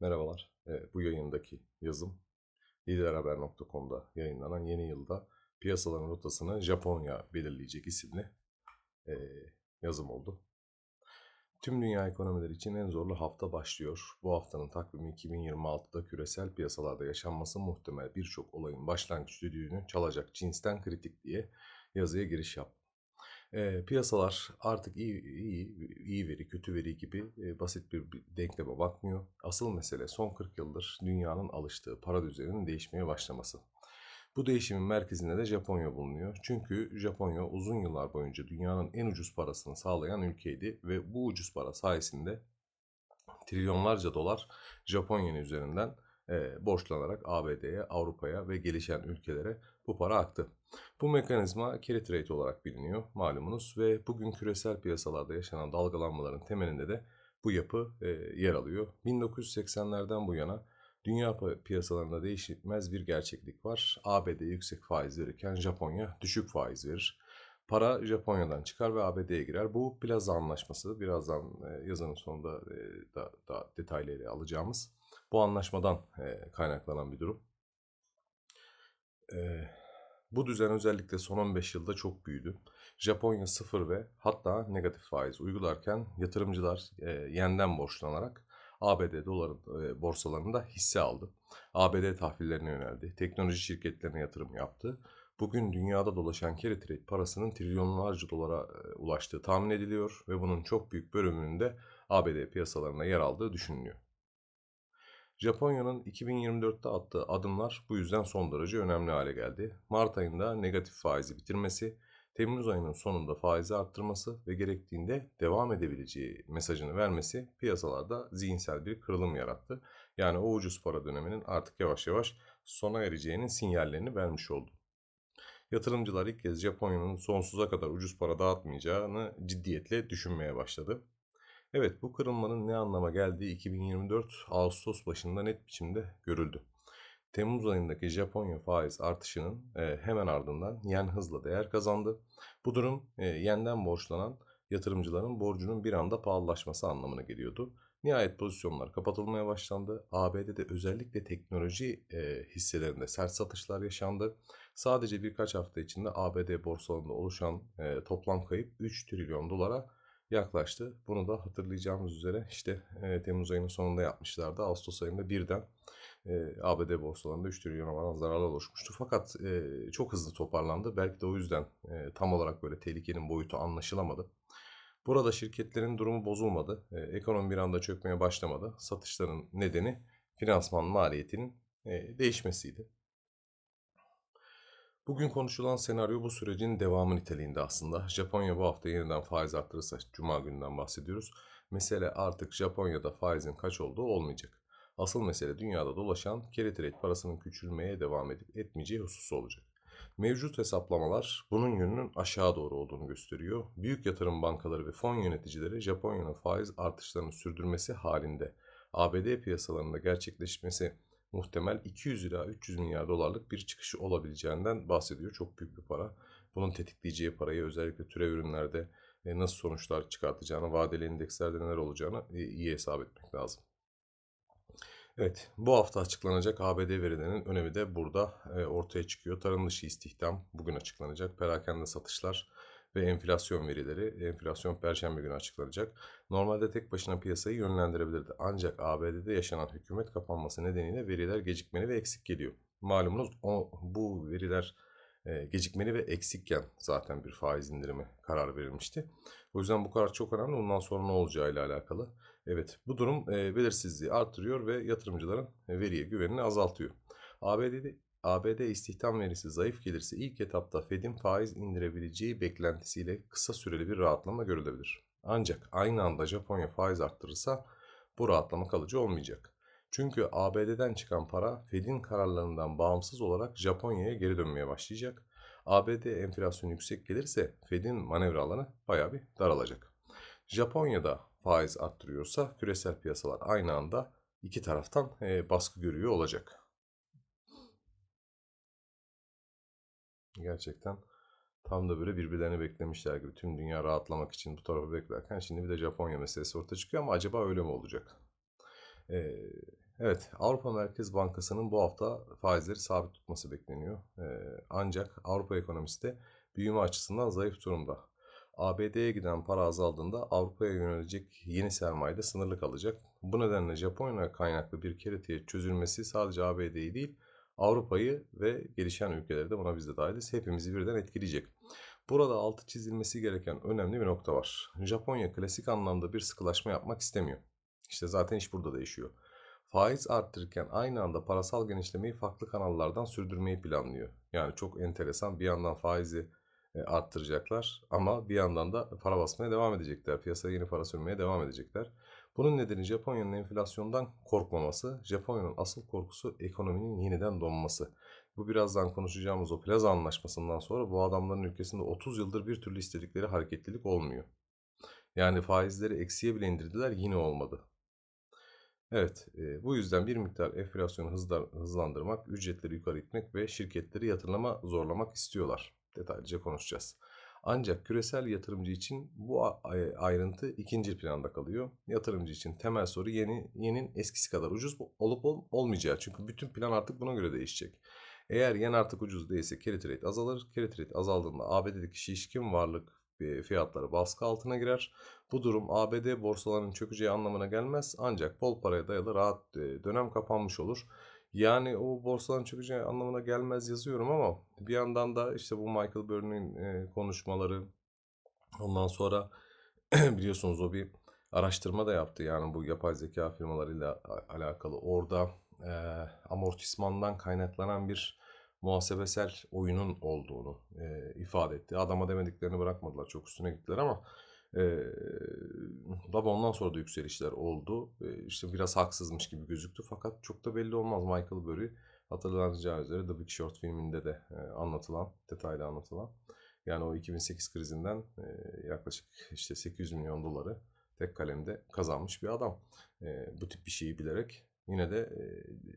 Merhabalar. Ee, bu yayındaki yazım liderhaber.com'da yayınlanan yeni yılda piyasaların rotasını Japonya belirleyecek isimli e, yazım oldu. Tüm dünya ekonomileri için en zorlu hafta başlıyor. Bu haftanın takvimi 2026'da küresel piyasalarda yaşanması muhtemel birçok olayın başlangıç düdüğünü çalacak cinsten kritik diye yazıya giriş yaptım. E, piyasalar artık iyi, iyi, iyi veri, kötü veri gibi e, basit bir, bir denkleme bakmıyor. Asıl mesele son 40 yıldır dünyanın alıştığı para düzeninin değişmeye başlaması. Bu değişimin merkezinde de Japonya bulunuyor. Çünkü Japonya uzun yıllar boyunca dünyanın en ucuz parasını sağlayan ülkeydi ve bu ucuz para sayesinde trilyonlarca dolar Japonya'nın üzerinden e, borçlanarak ABD'ye, Avrupa'ya ve gelişen ülkelere bu para aktı. Bu mekanizma carry trade olarak biliniyor malumunuz ve bugün küresel piyasalarda yaşanan dalgalanmaların temelinde de bu yapı e, yer alıyor. 1980'lerden bu yana dünya piyasalarında değişmez bir gerçeklik var. ABD yüksek faiz verirken Japonya düşük faiz verir. Para Japonya'dan çıkar ve ABD'ye girer. Bu Plaza Anlaşması. Birazdan e, yazının sonunda e, da, da detaylı alacağımız bu anlaşmadan e, kaynaklanan bir durum. E, bu düzen özellikle son 15 yılda çok büyüdü. Japonya sıfır ve hatta negatif faiz uygularken yatırımcılar e, yenden borçlanarak ABD doların e, borsalarında hisse aldı. ABD tahvillerine yöneldi. Teknoloji şirketlerine yatırım yaptı. Bugün dünyada dolaşan carry trade parasının trilyonlarca dolara e, ulaştığı tahmin ediliyor ve bunun çok büyük bölümünün de ABD piyasalarına yer aldığı düşünülüyor. Japonya'nın 2024'te attığı adımlar bu yüzden son derece önemli hale geldi. Mart ayında negatif faizi bitirmesi, Temmuz ayının sonunda faizi arttırması ve gerektiğinde devam edebileceği mesajını vermesi piyasalarda zihinsel bir kırılım yarattı. Yani o ucuz para döneminin artık yavaş yavaş sona ereceğinin sinyallerini vermiş oldu. Yatırımcılar ilk kez Japonya'nın sonsuza kadar ucuz para dağıtmayacağını ciddiyetle düşünmeye başladı. Evet bu kırılmanın ne anlama geldiği 2024 Ağustos başında net biçimde görüldü. Temmuz ayındaki Japonya faiz artışının e, hemen ardından yen hızla değer kazandı. Bu durum e, yenden borçlanan yatırımcıların borcunun bir anda pahalılaşması anlamına geliyordu. Nihayet pozisyonlar kapatılmaya başlandı. ABD'de özellikle teknoloji e, hisselerinde sert satışlar yaşandı. Sadece birkaç hafta içinde ABD borsalarında oluşan e, toplam kayıp 3 trilyon dolara yaklaştı. Bunu da hatırlayacağımız üzere işte e, Temmuz ayının sonunda yapmışlardı. Ağustos ayında birden e, ABD borsalarında 3 trilyon varan zararlar oluşmuştu. Fakat e, çok hızlı toparlandı. Belki de o yüzden e, tam olarak böyle tehlikenin boyutu anlaşılamadı. Burada şirketlerin durumu bozulmadı. E, ekonomi bir anda çökmeye başlamadı. Satışların nedeni finansman maliyetinin e, değişmesiydi. Bugün konuşulan senaryo bu sürecin devamı niteliğinde aslında. Japonya bu hafta yeniden faiz arttırırsa, Cuma gününden bahsediyoruz. Mesele artık Japonya'da faizin kaç olduğu olmayacak. Asıl mesele dünyada dolaşan carry trade parasının küçülmeye devam edip etmeyeceği hususu olacak. Mevcut hesaplamalar bunun yönünün aşağı doğru olduğunu gösteriyor. Büyük yatırım bankaları ve fon yöneticileri Japonya'nın faiz artışlarını sürdürmesi halinde ABD piyasalarında gerçekleşmesi muhtemel 200 ila 300 milyar dolarlık bir çıkışı olabileceğinden bahsediyor. Çok büyük bir para. Bunun tetikleyeceği parayı özellikle türev ürünlerde e, nasıl sonuçlar çıkartacağını, vadeli endekslerde neler olacağını e, iyi hesap etmek lazım. Evet, bu hafta açıklanacak ABD verilerinin önemi de burada e, ortaya çıkıyor. Tarım dışı istihdam bugün açıklanacak. Perakende satışlar ve enflasyon verileri. Enflasyon perşembe günü açıklanacak. Normalde tek başına piyasayı yönlendirebilirdi. Ancak ABD'de yaşanan hükümet kapanması nedeniyle veriler gecikmeli ve eksik geliyor. Malumunuz o, bu veriler e, gecikmeli ve eksikken zaten bir faiz indirimi karar verilmişti. O yüzden bu karar çok önemli. Bundan sonra ne olacağıyla alakalı. Evet bu durum e, belirsizliği artırıyor ve yatırımcıların e, veriye güvenini azaltıyor. ABD'de ABD istihdam verisi zayıf gelirse ilk etapta Fed'in faiz indirebileceği beklentisiyle kısa süreli bir rahatlama görülebilir. Ancak aynı anda Japonya faiz arttırırsa bu rahatlama kalıcı olmayacak. Çünkü ABD'den çıkan para Fed'in kararlarından bağımsız olarak Japonya'ya geri dönmeye başlayacak. ABD enflasyon yüksek gelirse Fed'in manevra alanı baya bir daralacak. Japonya'da faiz arttırıyorsa küresel piyasalar aynı anda iki taraftan baskı görüyor olacak. Gerçekten tam da böyle birbirlerini beklemişler gibi. Tüm dünya rahatlamak için bu tarafı beklerken şimdi bir de Japonya meselesi ortaya çıkıyor ama acaba öyle mi olacak? Ee, Evet, Avrupa Merkez Bankası'nın bu hafta faizleri sabit tutması bekleniyor. Ee, ancak Avrupa ekonomisi de büyüme açısından zayıf durumda. ABD'ye giden para azaldığında Avrupa'ya yönelecek yeni sermaye de sınırlı kalacak. Bu nedenle Japonya kaynaklı bir keretiye çözülmesi sadece ABD'yi değil, Avrupa'yı ve gelişen ülkeleri de buna biz de dahiliz. Hepimizi birden etkileyecek. Burada altı çizilmesi gereken önemli bir nokta var. Japonya klasik anlamda bir sıkılaşma yapmak istemiyor. İşte zaten iş burada değişiyor. Faiz arttırırken aynı anda parasal genişlemeyi farklı kanallardan sürdürmeyi planlıyor. Yani çok enteresan bir yandan faizi e, arttıracaklar ama bir yandan da para basmaya devam edecekler. Piyasaya yeni para sürmeye devam edecekler. Bunun nedeni Japonya'nın enflasyondan korkmaması. Japonya'nın asıl korkusu ekonominin yeniden donması. Bu birazdan konuşacağımız o plaza anlaşmasından sonra bu adamların ülkesinde 30 yıldır bir türlü istedikleri hareketlilik olmuyor. Yani faizleri eksiye bile indirdiler yine olmadı. Evet, e, bu yüzden bir miktar enflasyonu hızla- hızlandırmak, ücretleri yukarı itmek ve şirketleri yatırıma zorlamak istiyorlar. Detaylıca konuşacağız. Ancak küresel yatırımcı için bu ayrıntı ikinci planda kalıyor. Yatırımcı için temel soru yeni yenin eskisi kadar ucuz olup ol- olmayacağı. Çünkü bütün plan artık buna göre değişecek. Eğer yen artık ucuz değilse carry trade azalır. Carry trade azaldığında ABD'deki şişkin varlık e, fiyatları baskı altına girer. Bu durum ABD borsalarının çökeceği anlamına gelmez ancak bol paraya dayalı rahat e, dönem kapanmış olur. Yani o borsaların çökeceği anlamına gelmez yazıyorum ama bir yandan da işte bu Michael Burry'nin e, konuşmaları ondan sonra biliyorsunuz o bir araştırma da yaptı yani bu yapay zeka firmalarıyla alakalı orada e, amortismandan kaynaklanan bir muhasebesel oyunun olduğunu e, ifade etti. Adama demediklerini bırakmadılar çok üstüne gittiler ama ee, ondan sonra da yükselişler oldu. Ee, işte biraz haksızmış gibi gözüktü fakat çok da belli olmaz. Michael Burry hatırlanacağı üzere The Big Short filminde de e, anlatılan, detaylı anlatılan. Yani o 2008 krizinden e, yaklaşık işte 800 milyon doları tek kalemde kazanmış bir adam. E, bu tip bir şeyi bilerek yine de e,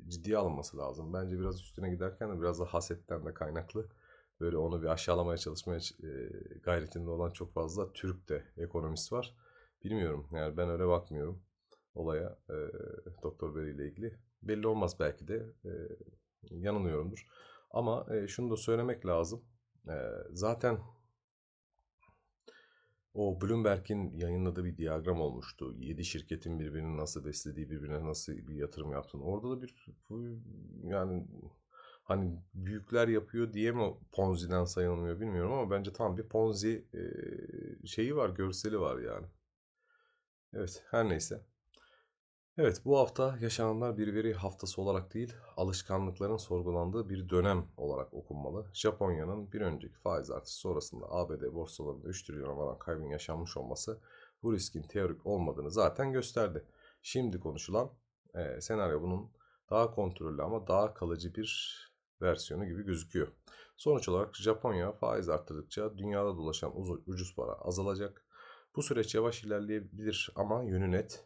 ciddiye alınması lazım. Bence biraz üstüne giderken de biraz da hasetten de kaynaklı böyle onu bir aşağılamaya çalışmaya gayretinde olan çok fazla Türk de ekonomist var. Bilmiyorum yani ben öyle bakmıyorum olaya e, Doktor Beri ile ilgili. Belli olmaz belki de e, yanılıyorumdur. Ama e, şunu da söylemek lazım. E, zaten o Bloomberg'in yayınladığı bir diyagram olmuştu. 7 şirketin birbirini nasıl beslediği, birbirine nasıl bir yatırım yaptığını. Orada da bir yani hani büyükler yapıyor diye mi Ponzi'den sayılmıyor bilmiyorum ama bence tam bir Ponzi şeyi var, görseli var yani. Evet, her neyse. Evet, bu hafta yaşananlar bir veri haftası olarak değil, alışkanlıkların sorgulandığı bir dönem olarak okunmalı. Japonya'nın bir önceki faiz artışı sonrasında ABD borsalarında 3 trilyon varan kaybın yaşanmış olması bu riskin teorik olmadığını zaten gösterdi. Şimdi konuşulan e, senaryo bunun daha kontrollü ama daha kalıcı bir versiyonu gibi gözüküyor. Sonuç olarak Japonya faiz arttırdıkça dünyada dolaşan ucuz para azalacak. Bu süreç yavaş ilerleyebilir ama yönü net.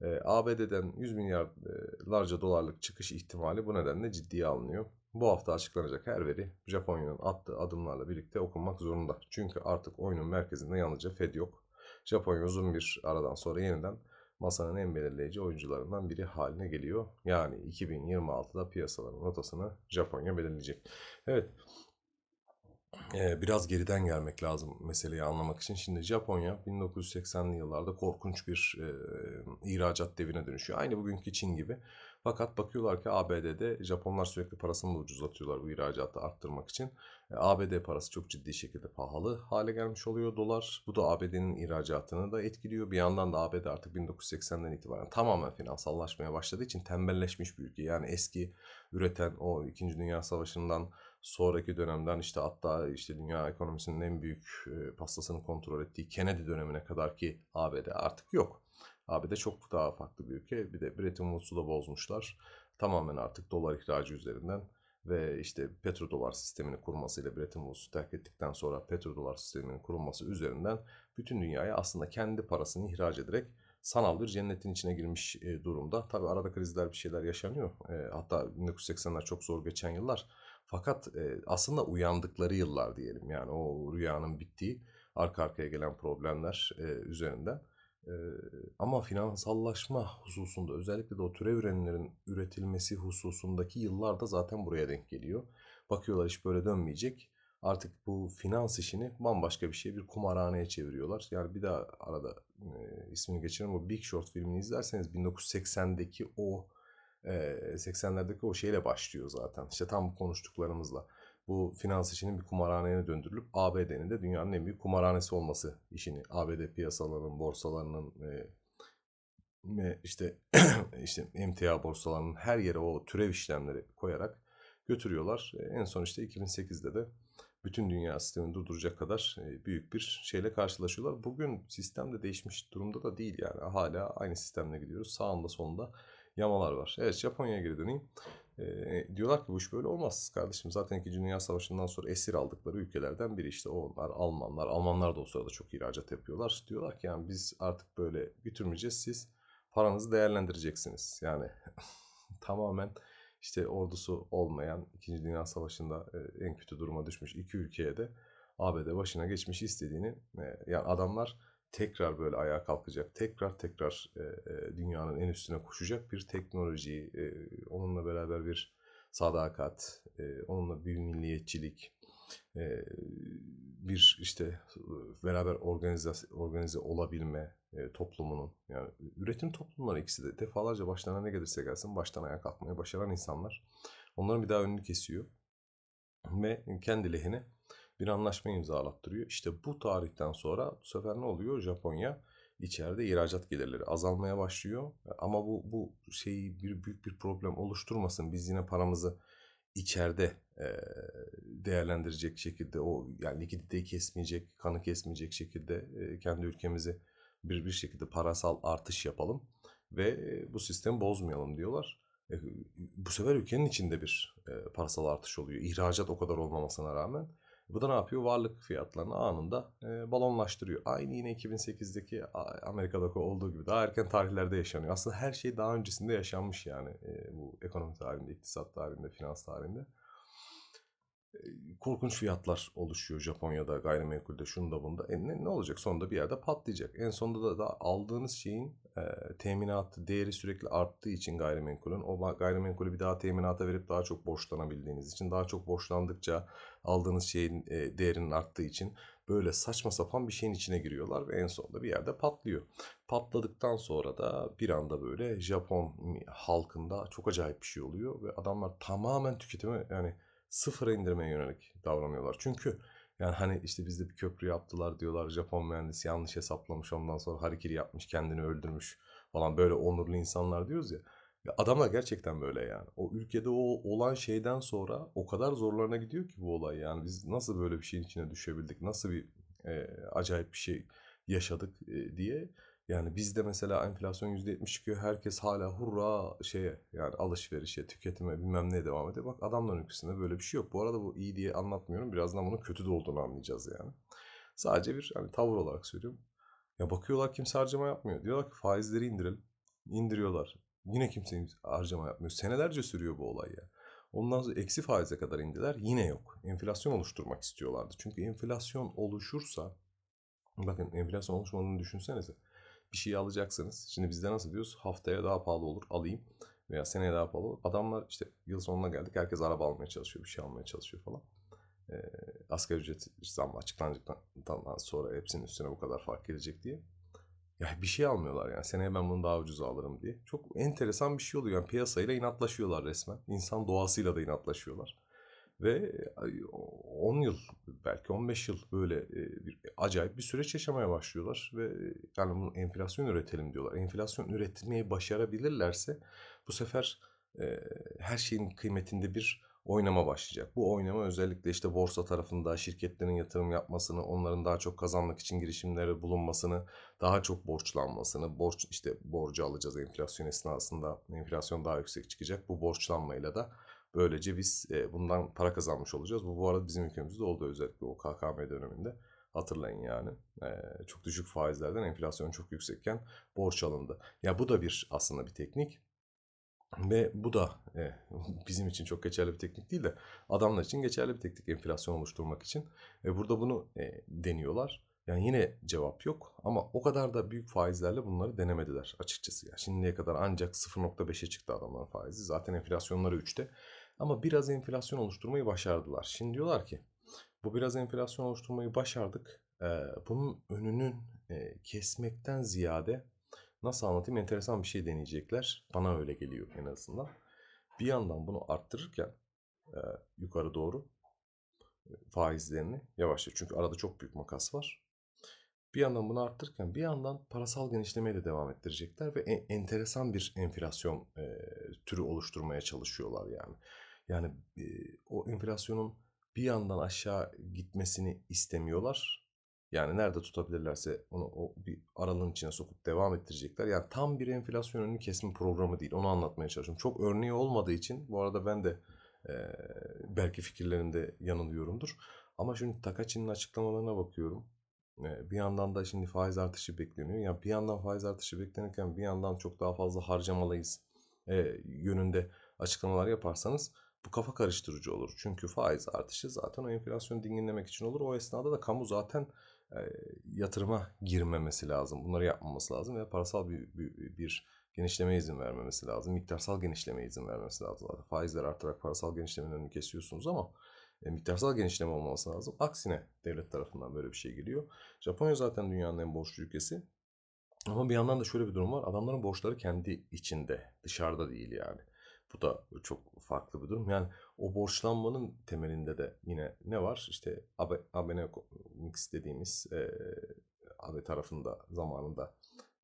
E, ABD'den 100 milyarlarca dolarlık çıkış ihtimali bu nedenle ciddiye alınıyor. Bu hafta açıklanacak her veri Japonya'nın attığı adımlarla birlikte okunmak zorunda. Çünkü artık oyunun merkezinde yalnızca Fed yok. Japonya uzun bir aradan sonra yeniden masanın en belirleyici oyuncularından biri haline geliyor. Yani 2026'da piyasaların rotasını Japonya belirleyecek. Evet. Ee, biraz geriden gelmek lazım meseleyi anlamak için. Şimdi Japonya 1980'li yıllarda korkunç bir e, ihracat devine dönüşüyor. Aynı bugünkü Çin gibi. Fakat bakıyorlar ki ABD'de Japonlar sürekli parasını da ucuzlatıyorlar bu ihracatı arttırmak için. E, ABD parası çok ciddi şekilde pahalı hale gelmiş oluyor dolar. Bu da ABD'nin ihracatını da etkiliyor. Bir yandan da ABD artık 1980'den itibaren tamamen finansallaşmaya başladığı için tembelleşmiş bir ülke. Yani eski üreten o 2. Dünya Savaşı'ndan sonraki dönemden işte hatta işte dünya ekonomisinin en büyük e, pastasını kontrol ettiği Kennedy dönemine kadar ki ABD artık yok. ABD çok daha farklı bir ülke. Bir de Bretton Woods'u da bozmuşlar. Tamamen artık dolar ihracı üzerinden ve işte petrodolar sistemini kurmasıyla Bretton Woods'u terk ettikten sonra petrodolar sisteminin kurulması üzerinden bütün dünyaya aslında kendi parasını ihraç ederek sanal bir cennetin içine girmiş e, durumda. Tabi arada krizler bir şeyler yaşanıyor. E, hatta 1980'ler çok zor geçen yıllar. Fakat e, aslında uyandıkları yıllar diyelim. Yani o rüyanın bittiği arka arkaya gelen problemler üzerinden Ama finansallaşma hususunda özellikle de o türev ürünlerin üretilmesi hususundaki yıllar da zaten buraya denk geliyor. Bakıyorlar iş böyle dönmeyecek. Artık bu finans işini bambaşka bir şey bir kumarhaneye çeviriyorlar. Yani bir daha arada e, ismini geçirelim. O Big Short filmini izlerseniz 1980'deki o e, 80'lerdeki o şeyle başlıyor zaten. İşte tam konuştuklarımızla bu finans işinin bir kumarhaneye döndürülüp ABD'nin de dünyanın en büyük kumarhanesi olması işini ABD piyasalarının, borsalarının e, işte işte emtia borsalarının her yere o türev işlemleri koyarak götürüyorlar. E, En son işte 2008'de de bütün dünya sistemini durduracak kadar e, büyük bir şeyle karşılaşıyorlar. Bugün sistem de değişmiş durumda da değil yani. Hala aynı sistemle gidiyoruz. Sağında solunda yamalar var. Evet Japonya'ya geri döneyim. E, diyorlar ki bu iş böyle olmaz kardeşim. Zaten 2. Dünya Savaşı'ndan sonra esir aldıkları ülkelerden biri işte onlar Almanlar. Almanlar da o sırada çok ihracat yapıyorlar. Diyorlar ki yani biz artık böyle götürmeyeceğiz. Siz paranızı değerlendireceksiniz. Yani tamamen işte ordusu olmayan 2. Dünya Savaşı'nda en kötü duruma düşmüş iki ülkeye de ABD başına geçmiş istediğini yani adamlar tekrar böyle ayağa kalkacak, tekrar tekrar e, e, dünyanın en üstüne koşacak bir teknoloji, e, onunla beraber bir sadakat, onunla bir milliyetçilik, bir işte beraber organize, organize olabilme toplumunun yani üretim toplumları ikisi de defalarca başlarına ne gelirse gelsin baştan ayağa kalkmaya başaran insanlar. Onların bir daha önünü kesiyor ve kendi lehine bir anlaşma imzalattırıyor. İşte bu tarihten sonra bu sefer ne oluyor? Japonya içeride ihracat gelirleri azalmaya başlıyor. Ama bu bu şeyi bir büyük bir problem oluşturmasın. Biz yine paramızı içeride e, değerlendirecek şekilde o yani likiditeyi kesmeyecek, kanı kesmeyecek şekilde e, kendi ülkemizi bir bir şekilde parasal artış yapalım ve e, bu sistemi bozmayalım diyorlar. E, bu sefer ülkenin içinde bir e, parasal artış oluyor. İhracat o kadar olmamasına rağmen. Bu da ne yapıyor? Varlık fiyatlarını anında e, balonlaştırıyor. Aynı yine 2008'deki A- Amerika'daki olduğu gibi daha erken tarihlerde yaşanıyor. Aslında her şey daha öncesinde yaşanmış yani e, bu ekonomi tarihinde, iktisat tarihinde, finans tarihinde. E, korkunç fiyatlar oluşuyor Japonya'da gayrimenkulde şunda bunda. E ne, ne olacak? Sonunda bir yerde patlayacak. En sonunda da, da aldığınız şeyin e, değeri sürekli arttığı için gayrimenkulün o gayrimenkulü bir daha teminata verip daha çok borçlanabildiğiniz için daha çok borçlandıkça aldığınız şeyin e, değerinin arttığı için böyle saçma sapan bir şeyin içine giriyorlar ve en sonunda bir yerde patlıyor. Patladıktan sonra da bir anda böyle Japon halkında çok acayip bir şey oluyor ve adamlar tamamen tüketime yani sıfıra indirmeye yönelik davranıyorlar. Çünkü yani hani işte bizde bir köprü yaptılar diyorlar. Japon mühendisi yanlış hesaplamış ondan sonra harikiri yapmış kendini öldürmüş falan böyle onurlu insanlar diyoruz ya. Ya adamlar gerçekten böyle yani. O ülkede o olan şeyden sonra o kadar zorlarına gidiyor ki bu olay yani. Biz nasıl böyle bir şeyin içine düşebildik? Nasıl bir e, acayip bir şey yaşadık e, diye. Yani bizde mesela enflasyon %70 çıkıyor. Herkes hala hurra şeye yani alışverişe, tüketime bilmem neye devam ediyor. Bak adamların ülkesinde böyle bir şey yok. Bu arada bu iyi diye anlatmıyorum. Birazdan bunun kötü de olduğunu anlayacağız yani. Sadece bir hani tavır olarak söylüyorum. Ya bakıyorlar kimse harcama yapmıyor. Diyorlar ki faizleri indirelim. İndiriyorlar. Yine kimse harcama yapmıyor. Senelerce sürüyor bu olay ya. Ondan sonra eksi faize kadar indiler. Yine yok. Enflasyon oluşturmak istiyorlardı. Çünkü enflasyon oluşursa bakın enflasyon oluşmadığını düşünsenize. Bir şey alacaksınız. Şimdi bizde nasıl diyoruz? Haftaya daha pahalı olur alayım. Veya seneye daha pahalı olur. Adamlar işte yıl sonuna geldik. Herkes araba almaya çalışıyor. Bir şey almaya çalışıyor falan. Ee, asgari ücret zammı açıklandıktan sonra hepsinin üstüne bu kadar fark gelecek diye. Ya bir şey almıyorlar yani. Seneye ben bunu daha ucuza alırım diye. Çok enteresan bir şey oluyor. Yani piyasayla inatlaşıyorlar resmen. İnsan doğasıyla da inatlaşıyorlar. Ve 10 yıl belki 15 yıl böyle e, bir acayip bir süreç yaşamaya başlıyorlar ve yani bunu enflasyon üretelim diyorlar. Enflasyon üretmeyi başarabilirlerse bu sefer e, her şeyin kıymetinde bir oynama başlayacak. Bu oynama özellikle işte borsa tarafında şirketlerin yatırım yapmasını, onların daha çok kazanmak için girişimlere bulunmasını, daha çok borçlanmasını, borç işte borcu alacağız enflasyon esnasında, enflasyon daha yüksek çıkacak. Bu borçlanmayla da böylece biz e, bundan para kazanmış olacağız. Bu bu arada bizim ülkemizde oldu özellikle o KKM döneminde. Hatırlayın yani. E, çok düşük faizlerden enflasyon çok yüksekken borç alındı. Ya bu da bir aslında bir teknik. Ve bu da e, bizim için çok geçerli bir teknik değil de adamlar için geçerli bir teknik enflasyon oluşturmak için. Ve burada bunu deniyorlar. Yani yine cevap yok ama o kadar da büyük faizlerle bunları denemediler açıkçası. Yani şimdiye kadar ancak 0.5'e çıktı adamların faizi. Zaten enflasyonları 3'te. Ama biraz enflasyon oluşturmayı başardılar. Şimdi diyorlar ki bu biraz enflasyon oluşturmayı başardık. Ee, bunun önünün e, kesmekten ziyade nasıl anlatayım enteresan bir şey deneyecekler. Bana öyle geliyor en azından. Bir yandan bunu arttırırken e, yukarı doğru e, faizlerini yavaşça çünkü arada çok büyük makas var. Bir yandan bunu arttırırken bir yandan parasal genişlemeye de devam ettirecekler ve en, enteresan bir enflasyon e, türü oluşturmaya çalışıyorlar yani. Yani e, o enflasyonun bir yandan aşağı gitmesini istemiyorlar. Yani nerede tutabilirlerse onu o bir aralığın içine sokup devam ettirecekler. Yani tam bir enflasyon önünü kesme programı değil. Onu anlatmaya çalışıyorum. Çok örneği olmadığı için bu arada ben de e, belki fikirlerinde yanılıyorumdur. Ama şimdi Takachi'nin açıklamalarına bakıyorum. E, bir yandan da şimdi faiz artışı bekleniyor. Yani bir yandan faiz artışı beklenirken bir yandan çok daha fazla harcamalıyız e, yönünde açıklamalar yaparsanız bu kafa karıştırıcı olur. Çünkü faiz artışı zaten o enflasyonu dinginlemek için olur. O esnada da kamu zaten e, yatırıma girmemesi lazım. Bunları yapmaması lazım ve parasal bir, bir, bir genişleme izin vermemesi lazım. Miktarsal genişleme izin vermemesi lazım. Zaten faizler artarak parasal genişlemenin önünü kesiyorsunuz ama e, miktarsal genişleme olması lazım. Aksine devlet tarafından böyle bir şey geliyor. Japonya zaten dünyanın en borçlu ülkesi. Ama bir yandan da şöyle bir durum var. Adamların borçları kendi içinde, dışarıda değil yani. Bu da çok farklı bir durum. Yani o borçlanmanın temelinde de yine ne var? İşte AB, Abenomics dediğimiz e, AB tarafında zamanında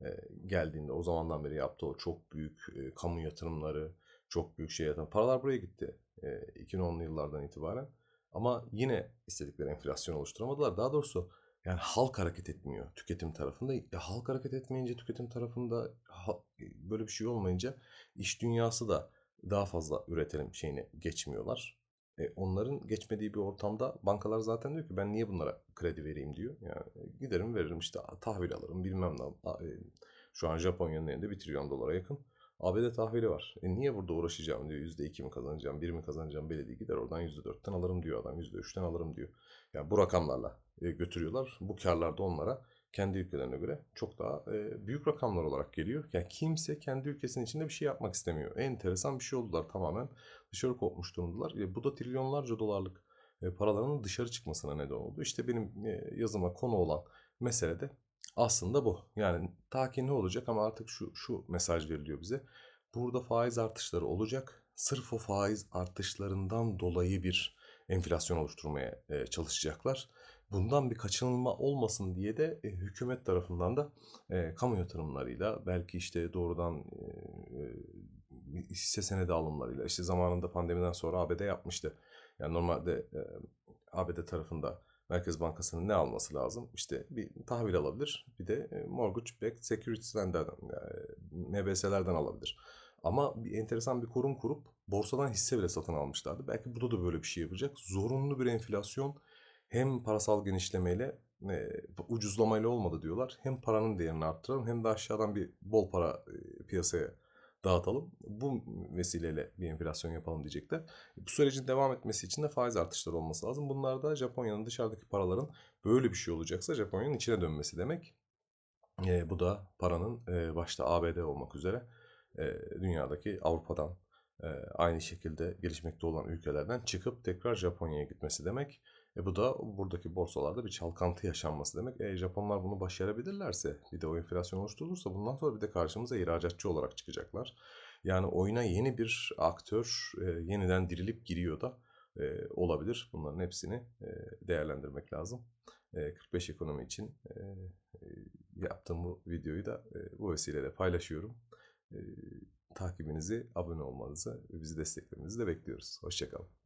e, geldiğinde o zamandan beri yaptığı o çok büyük e, kamu yatırımları, çok büyük şey yatırım. Paralar buraya gitti e, 2010'lu yıllardan itibaren. Ama yine istedikleri enflasyon oluşturamadılar. Daha doğrusu yani halk hareket etmiyor tüketim tarafında. E, halk hareket etmeyince tüketim tarafında ha, böyle bir şey olmayınca iş dünyası da daha fazla üretelim şeyini geçmiyorlar. E, onların geçmediği bir ortamda bankalar zaten diyor ki ben niye bunlara kredi vereyim diyor. Yani giderim veririm işte tahvil alırım bilmem ne. E, şu an Japonya'nın elinde bir trilyon dolara yakın. ABD tahvili var. E niye burada uğraşacağım diyor. %2 mi kazanacağım, 1 mi kazanacağım belli değil. Gider oradan %4'ten alırım diyor adam. %3'ten alırım diyor. Yani bu rakamlarla e, götürüyorlar. Bu karlar da onlara kendi ülkelerine göre çok daha e, büyük rakamlar olarak geliyor. Yani kimse kendi ülkesinin içinde bir şey yapmak istemiyor. Enteresan bir şey oldular tamamen. Dışarı kopmuş durumdalar. E, bu da trilyonlarca dolarlık e, paraların dışarı çıkmasına neden oldu. İşte benim e, yazıma konu olan mesele de aslında bu. Yani ta ki ne olacak ama artık şu, şu mesaj veriliyor bize. Burada faiz artışları olacak. Sırf o faiz artışlarından dolayı bir enflasyon oluşturmaya e, çalışacaklar. Bundan bir kaçınılma olmasın diye de e, hükümet tarafından da e, kamu yatırımlarıyla belki işte doğrudan e, e, hisse senedi alımlarıyla işte zamanında pandemiden sonra ABD yapmıştı. Yani normalde e, ABD tarafında Merkez Bankası'nın ne alması lazım? İşte bir tahvil alabilir. Bir de e, mortgage backed security'lerden, yani MBS'lerden alabilir. Ama bir enteresan bir kurum kurup borsadan hisse bile satın almışlardı. Belki burada da böyle bir şey yapacak. Zorunlu bir enflasyon hem parasal genişlemeyle e, ucuzlamayla olmadı diyorlar. Hem paranın değerini arttıralım hem de aşağıdan bir bol para e, piyasaya dağıtalım. Bu vesileyle bir enflasyon yapalım diyecekler. Bu sürecin devam etmesi için de faiz artışları olması lazım. Bunlar da Japonya'nın dışarıdaki paraların böyle bir şey olacaksa Japonya'nın içine dönmesi demek. E, bu da paranın e, başta ABD olmak üzere e, dünyadaki Avrupa'dan e, aynı şekilde gelişmekte olan ülkelerden çıkıp tekrar Japonya'ya gitmesi demek. E bu da buradaki borsalarda bir çalkantı yaşanması demek. E Japonlar bunu başarabilirlerse bir de o enflasyon oluşturulursa bundan sonra bir de karşımıza ihracatçı olarak çıkacaklar. Yani oyuna yeni bir aktör e, yeniden dirilip giriyor da e, olabilir. Bunların hepsini e, değerlendirmek lazım. E, 45 ekonomi için e, e, yaptığım bu videoyu da e, bu vesileyle paylaşıyorum. E, takibinizi, abone olmanızı bizi desteklemenizi de bekliyoruz. Hoşçakalın.